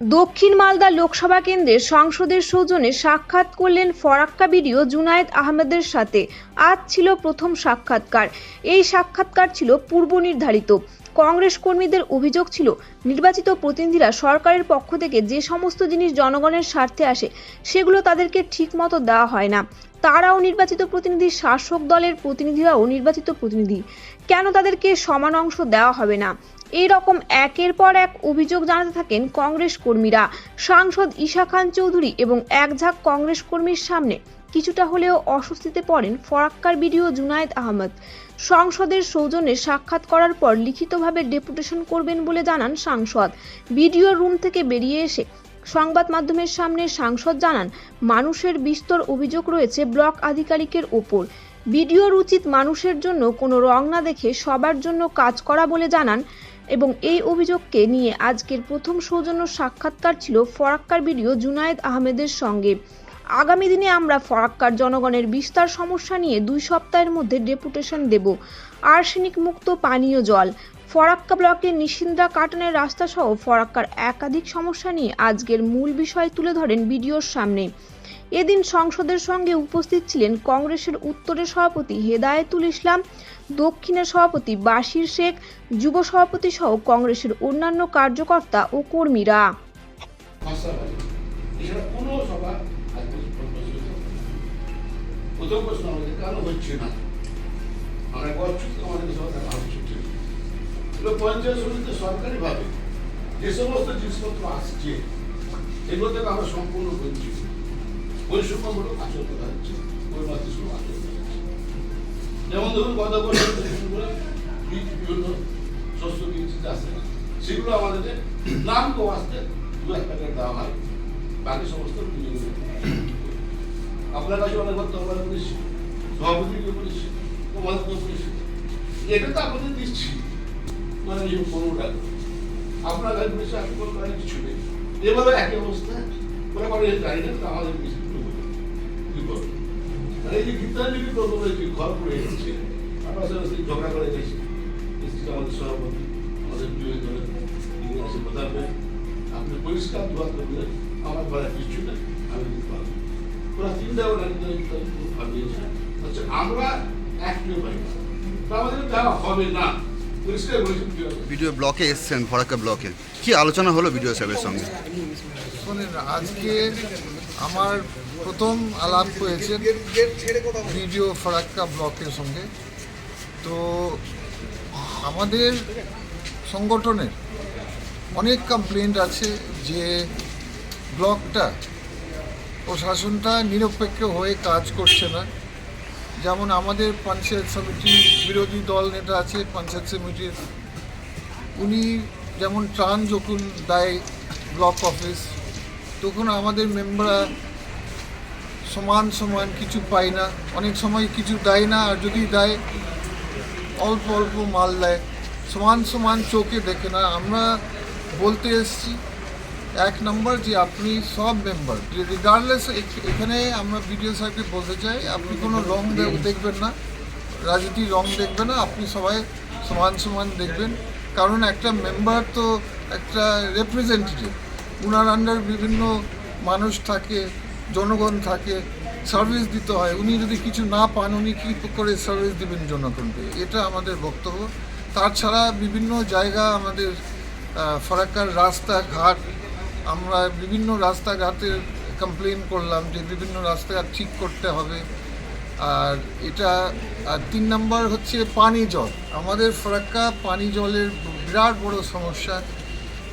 দক্ষিণ মালদা লোকসভা কেন্দ্রের সংসদের সৌজনে সাক্ষাৎ করলেন ফরাক্কা বিডিও জুনায়েদ আহমেদের সাথে। আজ ছিল প্রথম সাক্ষাৎকার। এই সাক্ষাৎকার ছিল পূর্ব নির্ধারিত কংগ্রেস কর্মীদের অভিযোগ ছিল, নির্বাচিত প্রতিনিধিরা সরকারের পক্ষ থেকে যে সমস্ত জিনিস জনগণের স্বার্থে আসে, সেগুলো তাদেরকে ঠিকমতো দেওয়া হয় না। তারাও নির্বাচিত প্রতিনিধি, শাসক দলের প্রতিনিধিরাও নির্বাচিত প্রতিনিধি। কেন তাদেরকে সমান অংশ দেওয়া হবে না? এই রকম একের পর এক অভিযোগ জানাতে থাকেন কংগ্রেস কর্মীরা। সাংসদ ঈশা খান চৌধুরী এবং এক ঝাঁক কংগ্রেস কর্মীর সামনে কিছুটা হলেও অস্বস্তিতে পড়েন ফরাক্কার বিডিও জুনায়েদ আহমদ। সংসদের সৌজন্যে সাক্ষাৎ করার পর লিখিতভাবে ডেপুটেশন করবেন বলে জানান সাংসদ। বিডিও রুম থেকে বেরিয়ে এসে সংবাদ মাধ্যমের সামনে সাংসদ জানান, মানুষের বিস্তর অভিযোগ রয়েছে ব্লক আধিকারিকের ওপর। বিডিওর উচিত মানুষের জন্য কোনো রং না দেখে সবার জন্য কাজ করা বলে জানান এবং এই অভিযোগকে নিয়ে আজকের প্রথম সৌজন্য সাক্ষাৎকার ছিল ফরাক্কার বিডিও জুনায়েদ আহমেদের সঙ্গে। আগামী দিনে আমরা ফরাক্কার জনগণের বিস্তার সমস্যা নিয়ে দুই সপ্তাহের মধ্যে ডেপুটেশন দেব। আর্সেনিক মুক্ত পানীয় জল। ফরাক্কা ব্লকের নিশিন্দ্রা কাটনের রাস্তা সহ ফরাক্কার একাধিক সমস্যা নিয়ে আজকের মূল বিষয় তুলে ধরেন বিডিওর সামনে। এদিন সংসদের সঙ্গে উপস্থিত ছিলেন কংগ্রেসের উত্তরের সভাপতি হেদায়েতুল ইসলাম, দক্ষিণের সভাপতি বাশির শেখ, যুব সভাপতি সহ কংগ্রেসের অন্যান্য কার্যকর্তা ও কর্মীরা। প্রথম প্রশ্ন আমাদের, কেন হচ্ছে না? আমরা বছর আমাদের দেখা হচ্ছে এগুলো পঞ্চায়েত সমিতিতে সরকারিভাবে যে সমস্ত জিনিসপত্র আসছে, এগুলো থেকে আমরা সম্পূর্ণ বঞ্চিত। বৈষম্যমূলক আচরণ করা হচ্ছে পরিমাতৃসূলক আচরণ করা হচ্ছে। যেমন ধরুন, গত বছর বীজ বিভিন্ন শস্য বীজ চাষে সেগুলো আমাদের নাম তো আসতে দু এক প্যাকেট দেওয়া হয়। বাকি সমস্ত বিনিয়োগ আপনার কাছে অনেক আমরা করেছি সভাপতিকে করেছি তোমাদেরকে এটা তো আপনাদের দিচ্ছি মানে কোনোটা আপনার কাছে আপনি কোনো কাছে কিছু নেই। এভাবে একই অবস্থা। ওরা জানি না আমাদের কি করব এই যে গীতাঞ্জলি প্রকল্পে যে ঘর পড়ে গেছে আমরা ঝগড়া করে গেছি। আমাদের সভাপতি, আমাদের আপনি পরিষ্কার দোয়া করলে আমার ঘরে কিছু নেই। আমি দিতে পারব ওরা চিন্তা করে ভাবিয়েছে। আচ্ছা আমরা একটিও পাই না। আমাদের দেওয়া হবে না। ভিডিও ব্লকে এসছেন ফরাক্কা ব্লকে। কি আলোচনা হলো ভিডিও সাহেবের সঙ্গে? শোনেন আজকে আমার প্রথম আলাপ হয়েছে ভিডিও ফারাক্কা ব্লকের সঙ্গে। তো আমাদের সংগঠনের অনেক কমপ্লেন্ট আছে যে ব্লকটা প্রশাসনটা নিরপেক্ষ হয়ে কাজ করছে না। যেমন আমাদের পঞ্চায়েত সমিতি বিরোধী দল নেতা আছে, পঞ্চায়েত সমিতির। উনি যেমন ত্রাণ যখন দেয় ব্লক অফিস, তখন আমাদের মেম্বাররা সমান সমান কিছু পায় না। অনেক সময় কিছু দেয় না, আর যদি দেয়, অল্প অল্প মাল দেয়। সমান সমান চোখে দেখে না। আমরা বলতে এসেছি এক নম্বর যে আপনি সব মেম্বার রিগার্ডলেস এখানে আমরা বিডিও সাহেবকে বলতে চাই, আপনি কোনো রং দেখবেন না। রাজনীতি রং দেখবেন না, আপনি সবাই সমান সমান দেখবেন। কারণ একটা মেম্বার তো একটা রেপ্রেজেন্টেটিভ উনার আন্ডার বিভিন্ন মানুষ থাকে, জনগণ থাকে সার্ভিস দিতে হয়। উনি যদি কিছু না পান, উনি কী করে সার্ভিস দিবেন জনগণকে? এটা আমাদের বক্তব্য। তাছাড়া বিভিন্ন জায়গা আমাদের ফারাক্কার রাস্তাঘাট আমরা বিভিন্ন রাস্তাঘাটের কমপ্লেন করলাম যে বিভিন্ন রাস্তাঘাট ঠিক করতে হবে। আর এটা, আর তিন নম্বর হচ্ছে পানি জল। আমাদের ফারাক্কা পানি জলের বিরাট বড় সমস্যা।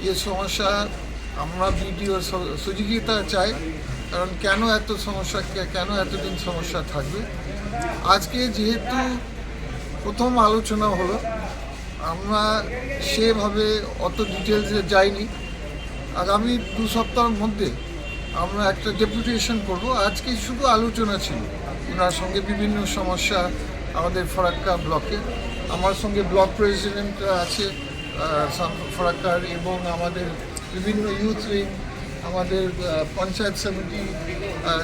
এ সমস্যা আমরা বিডিও সুযোগিতা চাই, কারণ কেন এত সমস্যা কেন এতদিন সমস্যা থাকবে? আজকে যেহেতু প্রথম আলোচনা হলো, আমরা সেভাবে অত ডিটেলসে যাইনি। আগামী দু সপ্তাহের মধ্যে আমরা একটা ডেপুটেশন করব। আজকে শুধু আলোচনা ছিল। ওনার সঙ্গে বিভিন্ন সমস্যা আমাদের ফরাক্কা ব্লকে। আমার সঙ্গে ব্লক প্রেসিডেন্ট আছে ফরাক্কার এবং আমাদের বিভিন্ন ইউথ উইং আমাদের পঞ্চায়েত সমিতি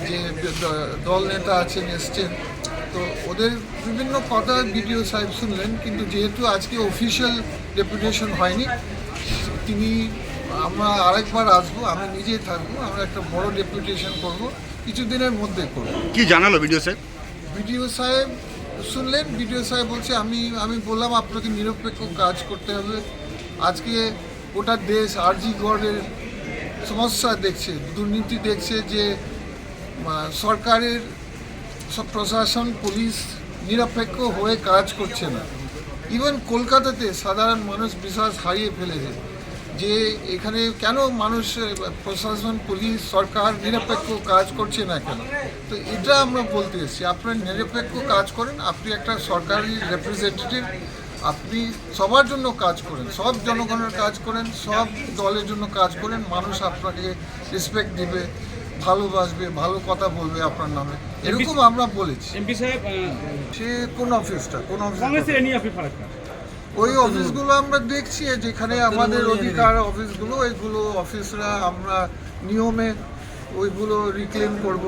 যে দল নেতা আছেন, এসছেন। তো ওদের বিভিন্ন কথা ভিডিও সাহেব শুনলেন, কিন্তু যেহেতু আজকে অফিসিয়াল ডেপুটেশন হয়নি, তিনি আমরা আরেকবার আসব আমি নিজেই থাকব আমরা একটা বড় ডেপুটেশন করব কিছুদিনের মধ্যে করব। কি জানালো ভিডিও স্যার বিডিও সাহেব শুনলেন বিডিও সাহেব বলছে আমি আমি বললাম আপনাকে নিরপেক্ষ কাজ করতে হবে। আজকে গোটা দেশ আরজি গড়ের সমস্যা দেখছে দুর্নীতি দেখছে যে সরকারের সব প্রশাসন পুলিশ নিরপেক্ষ হয়ে কাজ করছে না। ইভেন কলকাতাতে সাধারণ মানুষ বিশ্বাস হারিয়ে ফেলেছে। যে এখানে কেন মানুষ প্রশাসন পুলিশ সরকার নিরপেক্ষ কাজ করছে না কেন? তো এটা আমরা বলতে এসেছি। আপনারা নিরপেক্ষ কাজ করেন আপনি একটা সরকারি রিপ্রেজেন্টেটিভ আপনি সবার জন্য কাজ করেন সব জনগণের কাজ করেন সব দলের জন্য কাজ করেন মানুষ আপনাকে রেসপেক্ট দিবে ভালোবাসবে ভালো কথা বলবে আপনার নামে। এরকম আমরা বলেছি। এমপি সাহেব সে কোন অফিসটা কোন অফিস ওই অফিসগুলো আমরা দেখছি যেখানে আমাদের অধিকার অফিসগুলো ওইগুলো অফিসরা আমরা নিয়মে ওইগুলো রিক্লেম করব।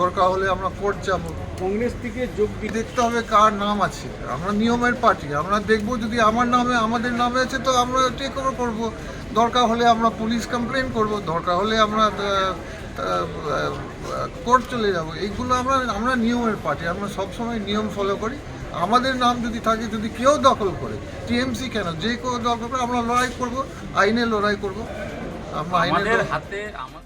দরকার হলে আমরা কোর্ট যাব। কংগ্রেস থেকে যোগ দেখতে হবে কার নাম আছে। আমরা নিয়মের পার্টি আমরা দেখব যদি আমার নামে আমাদের নামে আছে তো আমরা টেক ওভার করব। দরকার হলে আমরা পুলিশ কমপ্লেন করব দরকার হলে আমরা কোর্ট চলে যাব। এইগুলো আমরা আমরা নিয়মের পার্টি আমরা সবসময় নিয়ম ফলো করি। আমাদের নাম যদি থাকে যদি কেউ দখল করে টিএমসি কেন? যে কেউ দখল করে আমরা লড়াই করব আইনে লড়াই করব। আমরা আইনে হাতে আমাদের